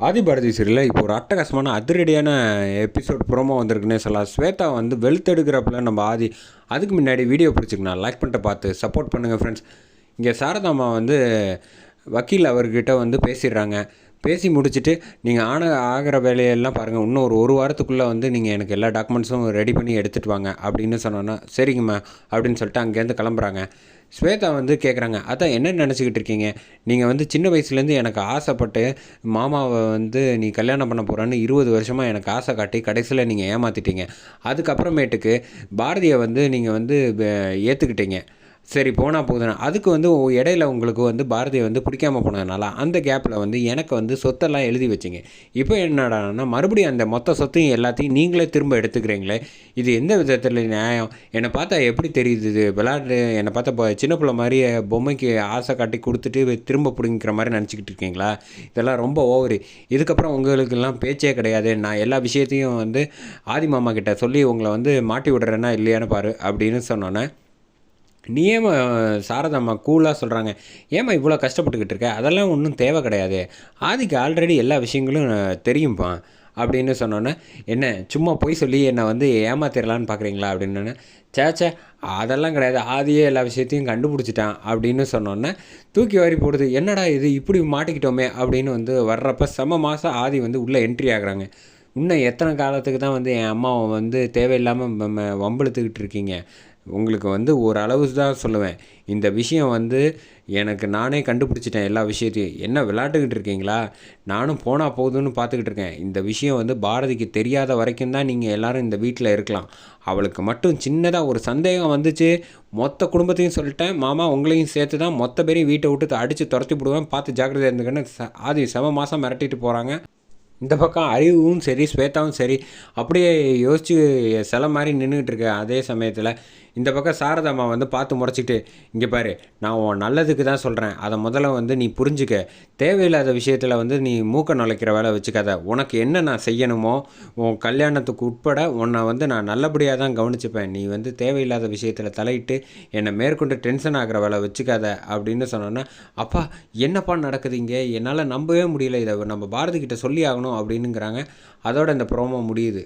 ஆதிபாரதி சீரியலில் இப்போ ஒரு அட்டகாசமான அதிரடியான எபிசோட் ப்ரோமோ வந்திருக்குன்னே சொல்லலாம். ஸ்வேதா வந்து வெளுத்தெடுக்கிறப்பல நம்ம ஆதி. அதுக்கு முன்னாடி வீடியோ பிடிச்சிக்கணும் லைக் பண்ணிட்டு பார்த்து சப்போர்ட் பண்ணுங்கள் ஃப்ரெண்ட்ஸ் இங்கே சாரதாமா வந்து வக்கீல் அவர்கிட்ட வந்து பேசிடுறாங்க. பேசி முடிச்சுட்டு நீங்கள் ஆன ஆகிற வேலையெல்லாம் பாருங்கள் இன்னும் ஒரு ஒரு வாரத்துக்குள்ளே வந்து நீங்கள் எனக்கு எல்லா டாக்குமெண்ட்ஸும் ரெடி பண்ணி எடுத்துகிட்டு வாங்க அப்படின்னு சொன்னோன்னா சரிங்கம்மா அப்படின்னு சொல்லிட்டு அங்கேருந்து கிளம்புறாங்க. ஸ்வேதா வந்து கேட்குறாங்க அதான் என்ன நினச்சிக்கிட்டு இருக்கீங்க? நீங்கள் வந்து சின்ன வயசுலேருந்து எனக்கு ஆசைப்பட்டு மாமாவை வந்து நீ கல்யாணம் பண்ண போகிறான்னு இருபது வருஷமாக எனக்கு ஆசை காட்டி கடைசியில் நீங்கள் ஏமாற்றிட்டீங்க அதுக்கப்புறமேட்டுக்கு பாரதியை வந்து நீங்கள் வந்து ஏற்றுக்கிட்டீங்க சரி போனால் போகுதுண்ணா அதுக்கு வந்து உ- இடையில உங்களுக்கு வந்து பாரதியை வந்து பிடிக்காம போனதுனால அந்த கேப்பில் வந்து எனக்கு வந்து சொத்தெல்லாம் எழுதி வச்சிங்க. இப்போ என்னடான்னா மறுபடியும் அந்த மொத்த சொத்தையும் எல்லாத்தையும் நீங்களே திரும்ப எடுத்துக்கிறீங்களே இது எந்த விதத்தில் நியாயம்? என்னை பார்த்தா எப்படி தெரியுது இது? விளையாட்டு என்னை பார்த்தா இப்போ சின்ன பிள்ளை மாதிரி பொம்மைக்கு ஆசை காட்டி கொடுத்துட்டு திரும்ப பிடிங்கிற மாதிரி நினச்சிக்கிட்டு இருக்கீங்களா? இதெல்லாம் ரொம்ப ஓவரு. இதுக்கப்புறம் உங்களுக்கெல்லாம் பேச்சே கிடையாது. நான் எல்லா விஷயத்தையும் வந்து ஆதி மாமா கிட்ட சொல்லி உங்களை வந்து மாட்டி விடுறேன்னா இல்லையான்னு பாரு அப்படின்னு சொன்னோன்னே நீ ஏமா சாரதாம்மா கூலாக சொல்கிறாங்க ஏம்மா இவ்வளோ கஷ்டப்பட்டுக்கிட்டு இருக்க? அதெல்லாம் ஒன்றும் தேவை கிடையாது. ஆதிக்கு ஆல்ரெடி எல்லா விஷயங்களும் தெரியும்ப்பா அப்படின்னு சொன்னோன்னே என்ன சும்மா போய் சொல்லி என்னை வந்து ஏமாத்திரலான்னு பார்க்குறீங்களா அப்படின்னு சேச்சே அதெல்லாம் கிடையாது. ஆதியே எல்லா விஷயத்தையும் கண்டுபிடிச்சிட்டான் அப்படின்னு சொன்னோன்னே தூக்கி வாரி போடுது. என்னடா இது இப்படி மாட்டிக்கிட்டோமே அப்படின்னு வந்து வர்றப்ப செம மாதம் ஆதி வந்து உள்ளே என்ட்ரி ஆகுறாங்க. இன்னும் எத்தனை காலத்துக்கு தான் வந்து என் அம்மாவை வந்து தேவையில்லாமல் வம்பிழுத்துக்கிட்டு இருக்கீங்க? உங்களுக்கு வந்து ஓரளவு தான் சொல்லுவேன். இந்த விஷயம் வந்து எனக்கு நானே கண்டுபிடிச்சிட்டேன் எல்லா விஷயத்தையும். என்ன விளையாட்டுக்கிட்டு இருக்கீங்களா? நானும் போனால் போகுதுன்னு பார்த்துக்கிட்டு இருக்கேன். இந்த விஷயம் வந்து பாரதிக்கு தெரியாத வரைக்கும் தான் நீங்கள் எல்லாரும் இந்த வீட்டில் இருக்கலாம். அவளுக்கு மட்டும் சின்னதாக ஒரு சந்தேகம் வந்துச்சு. மொத்த குடும்பத்தையும் சொல்லிட்டேன். மாமா உங்களையும் சேர்த்து தான் மொத்த பேரையும் வீட்டை விட்டு அடித்து துரத்தி விடுவேன் பார்த்து ஜாக்கிரதையாக இருந்துக்கன்னு ஆதி செம மாதம் மிரட்டிட்டு போகிறாங்க இந்த பக்கம் அறிவும் சரி ஸ்வேதாவும் சரி அப்படியே யோசிச்சு சில மாதிரி நின்றுக்கிட்டு இருக்க அதே சமயத்தில் இந்த பக்கம் சாரதாம்மா வந்து பார்த்து முறைச்சிக்கிட்டு இங்கே பாரு நான் உன் நல்லதுக்கு தான் சொல்கிறேன் அதை முதல்ல வந்து நீ புரிஞ்சுக்க. தேவையில்லாத விஷயத்தில் வந்து நீ மூக்க நுழைக்கிற வேலை வச்சுக்காத. உனக்கு என்ன நான் செய்யணுமோ உன் கல்யாணத்துக்கு உட்பட உன்னை வந்து நான் நல்லபடியாக தான் கவனிச்சுப்பேன். நீ வந்து தேவையில்லாத விஷயத்தில் தலையிட்டு என்னை மேற்கொண்டு டென்ஷன் ஆகிற வேலை வச்சுக்காத அப்படின்னு சொன்னோன்னா அப்பா என்னப்பா நடக்குது இங்கே? என்னால் நம்பவே முடியல. இதை நம்ம பாரதி கிட்ட சொல்லி ஆகணும். அப்படின்னுங்கிறாங்க. அதோட இந்த ப்ரோமோ முடியுது.